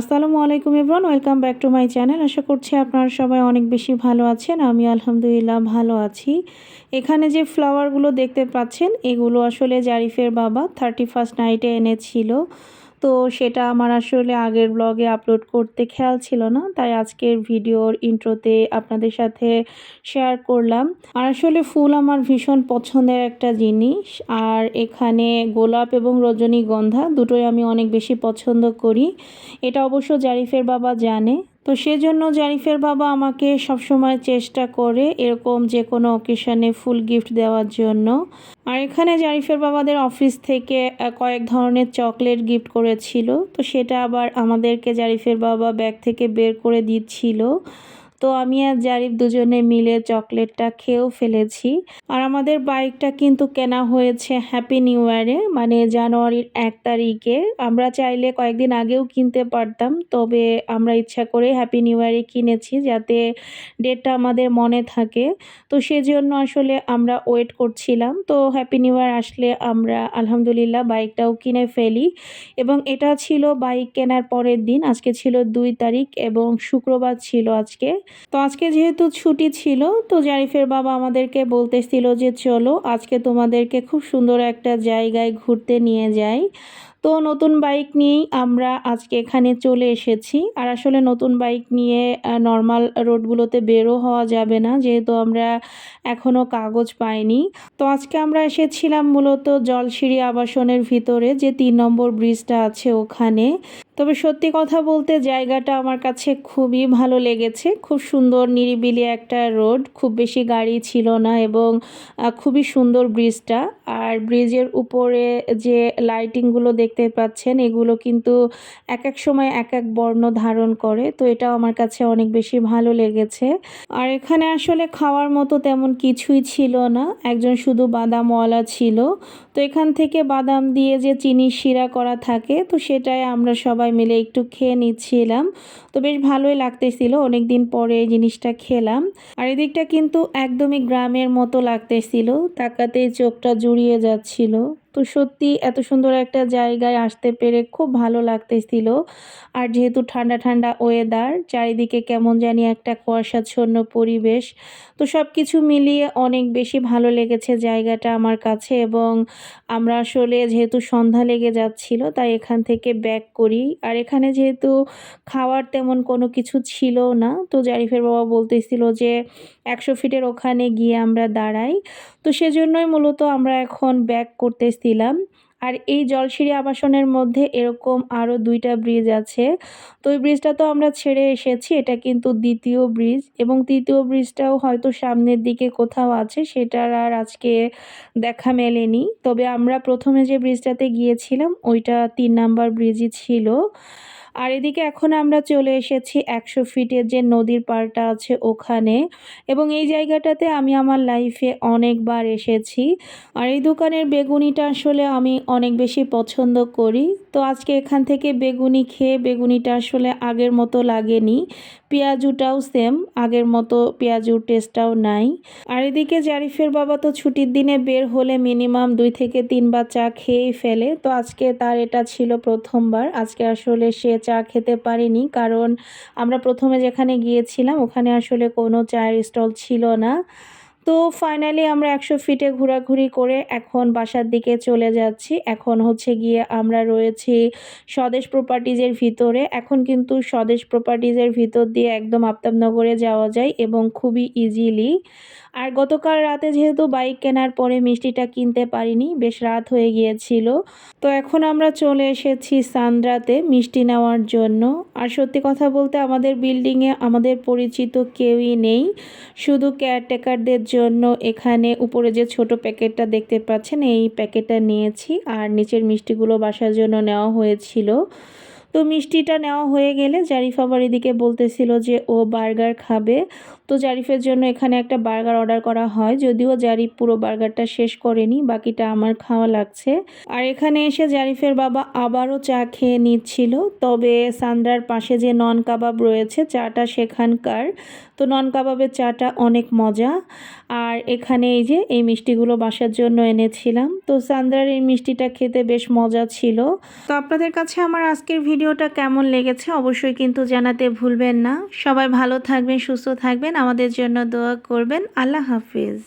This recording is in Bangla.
আসসালামু আলাইকুম Ibran welcome back to my channel. আশা করছি আপনারা সবাই অনেক বেশি ভালো আছেন। আমি আলহামদুলিল্লাহ ভালো আছি। এখানে যে ফ্লাওয়ারগুলো দেখতে পাচ্ছেন, এগুলো আসলে জারিফের বাবা থার্টি ফার্স্ট নাইটে এনেছিল। তো সেটা আমার আসলে আগের ব্লগে আপলোড করতে খেয়াল ছিল না, তাই আজকের ভিডিওর ইন্ট্রোতে আপনাদের সাথে শেয়ার করলাম। আর আসলে ফুল আমার ভীষণ পছন্দের একটা জিনিস, আর এখানে গোলাপ এবং রজনীগন্ধা দুটোই আমি অনেক বেশি পছন্দ করি। এটা অবশ্য জারিফের বাবা জানে তো সেজন্য জারিফের বাবা আমাকে সবসময় চেষ্টা করে এরকম যে কোনো অকেশনে ফুল গিফট দেওয়ার জন্য। আর এখানে জারিফের বাবাদের অফিস থেকে কয়েক ধরনের চকলেট গিফট করেছিল। তো সেটা আবার আমাদেরকে জারিফের বাবা ব্যাগ থেকে বের করে দিচ্ছিল। তো আমি আর জারিফ দুজনে মিলে চকলেটটা খেয়েও ফেলেছি। আর আমাদের বাইকটা কিন্তু কেনা হয়েছে হ্যাপি নিউ ইয়ারে মানে জানুয়ারির এক তারিখে। আমরা চাইলে কয়েকদিন আগেও কিনতে পারতাম, তবে আমরা ইচ্ছা করে হ্যাপি নিউ ইয়ারে কিনেছি যাতে ডেটটা আমাদের মনে থাকে। তো সেজন্য আসলে আমরা ওয়েট করছিলাম। তো হ্যাপি নিউ ইয়ার আসলে আমরা আলহামদুলিল্লাহ বাইকটাও কিনে ফেলি। এবং এটা ছিল বাইক কেনার পরের দিন, আজকে ছিল দুই তারিখ এবং শুক্রবার ছিল আজকে। তো আজকে যেহেতু ছুটি ছিল, তো জারিফের বাবা আমাদেরকে বলতেছিল যে, চলো, আজকে তোমাদেরকে খুব সুন্দর একটা জায়গায় ঘুরতে নিয়ে যাই। তো নতুন বাইক নিয়েই আমরা আজকে এখানে চলে এসেছি। আর আসলে নতুন বাইক নিয়ে নর্মাল রোডগুলোতে বেরো হওয়া যাবে না, যেহেতু আমরা এখনও কাগজ পাইনি। তো আজকে আমরা এসেছিলাম মূলত জলসিঁড়ি আবাসনের ভিতরে, যে তিন নম্বর ব্রিজটা আছে ওখানে। তবে সত্যি কথা বলতে জায়গাটা আমার কাছে খুবই ভালো লেগেছে। খুব সুন্দর নিরিবিলি একটা রোড, খুব বেশি গাড়ি ছিল না এবং খুবই সুন্দর ব্রিজটা। আর ব্রিজের উপরে যে লাইটিংগুলো দেখতে পাচ্ছেন, এগুলো কিন্তু এক এক সময় এক এক বর্ণ ধারণ করে, তো এটাও আমার কাছে অনেক বেশি ভালো লেগেছে। আর এখানে আসলে খাওয়ার মতো তেমন কিছুই ছিল না, একজন শুধু বাদামওয়ালা ছিল। তো এখান থেকে বাদাম দিয়ে যে চিনি শিরা করা থাকে, তো সেটাই আমরা সবাই মিলে একটু খেয়ে নিচ্ছিলাম। তো বেশ ভালোই লাগতেছিল। অনেক দিন পরে এই জিনিসটা খেলাম। আর এদিকটা কিন্তু একদমই গ্রামের মতো লাগতেছিল। তাকাতে চোখটা জুড়িয়ে যাচ্ছিল। তো সত্যি এত সুন্দর একটা জায়গায় আসতে পেরে খুব ভালো লাগতেছিল। আর যেহেতু ঠান্ডা ঠান্ডা ওয়েদার চারিদিকে কেমন জানি একটা কুয়াশাচ্ছন্ন পরিবেশ। তো সব কিছু মিলিয়ে অনেক বেশি ভালো লেগেছে জায়গাটা আমার কাছে এবং আমরা আসলে যেহেতু সন্ধ্যা লেগে যাচ্ছিল তাই এখান থেকে ব্যাক করি। আর এখানে যেহেতু খাওয়ার তেমন কোনো কিছু ছিল না, তো জারিফের বাবা বলতেছিল যে একশো ফিটের ওখানে গিয়ে আমরা দাঁড়াই। তো সেজন্যই মূলত আমরা এখন ব্যাক করতেছিলাম আর এই জলশিরি আবাসনের মধ্যে এরকম আরও দুইটা ব্রিজ আছে। তো ওই ব্রিজটা তো আমরা ছেড়ে এসেছি, এটা কিন্তু দ্বিতীয় ব্রিজ এবং তৃতীয় ব্রিজটাও হয়তো সামনের দিকে কোথাও আছে, সেটার আর আজকে দেখা মেলেনি। তবে আমরা প্রথমে যে ব্রিজটাতে গিয়েছিলাম, ওইটা তিন নাম্বার ব্রিজই ছিল। আর এদিকে এখন আমরা চলে এসেছি একশো ফিটের যে নদীর পাড়টা আছে ওখানে। এবং এই জায়গাটাতে আমি আমার লাইফে অনেকবার এসেছি। আর এই দোকানের বেগুনিটা আসলে আমি অনেক বেশি পছন্দ করি। তো আজকে এখান থেকে বেগুনি খেয়ে বেগুনিটা আসলে আগের মতো লাগেনি। পেঁয়াজুটাও সেম আগের মতো পেঁয়াজুর টেস্টটাও নাই। আর এদিকে জারিফের বাবা তো ছুটির দিনে বের হলে মিনিমাম দুই থেকে তিনবার চা খেয়েই ফেলে। তো আজকে তার এটা ছিল প্রথমবার। আজকে আসলে সে চা খেতে পারিনি। কারণ আমরা প্রথমে যেখানে গিয়েছিলাম, ওখানে আসলে কোনো চায়ের স্টল ছিল না। তো ফাইনালি আমরা একশো ফিটে ঘোরাঘুরি করে এখন বাসার দিকে চলে যাচ্ছি। এখন হচ্ছে গিয়ে আমরা রয়েছি স্বদেশ প্রপার্টিজের ভিতরে। এখন কিন্তু স্বদেশ প্রপার্টিজের ভিতর দিয়ে একদম আফতাবনগরে যাওয়া যায় এবং খুবই ইজিলি আর গতকাল রাতে যেহেতু বাইক কেনার পরে মিষ্টিটা কিনতে পারিনি, বেশ রাত হয়ে গিয়েছিল। তো এখন আমরা চলে এসেছি সান্দ্রাতে মিষ্টি নেওয়ার জন্য। আর সত্যি কথা বলতে আমাদের বিল্ডিংয়ে আমাদের পরিচিত কেউই নেই। শুধু কেয়ারটেকারদের জন্য এখানে উপরে যে ছোট প্যাকেটটা দেখতে পাচ্ছেন, এই প্যাকেটটা নিয়েছি। আর নিচের মিষ্টিগুলো বাসার জন্য নেওয়া হয়েছিল। তো মিষ্টিটা নেওয়া হয়ে গেলে জারিফ আবার এদিকে বলতেছিল যে ও বার্গার খাবে। তো জারিফের জন্য এখানে একটা বার্গার অর্ডার করা হয়। যদিও জারিফ পুরো বার্গারটা শেষ করেনি, বাকিটা আমার খাওয়া লাগছে। আর এখানে এসে জারিফের বাবা আবারও চা খেয়ে নিচ্ছিল। তবে সান্দ্রার পাশে যে নন কাবাব রয়েছে, চাটা সেখানকার। তো নন কাবাবের চাটা অনেক মজা। আর এখানে এই যে এই মিষ্টিগুলো বাসার জন্য এনেছিলাম। তো সান্দ্রার এই মিষ্টিটা খেতে বেশ মজা ছিল। তো আপনাদের কাছে আমার আজকের ভিডিওটা কেমন লেগেছে অবশ্যই কিন্তু জানাতে ভুলবেন না। সবাই ভালো থাকবেন, সুস্থ থাকবেন। আমাদের জন্য দোয়া করবেন। আল্লাহ হাফিজ।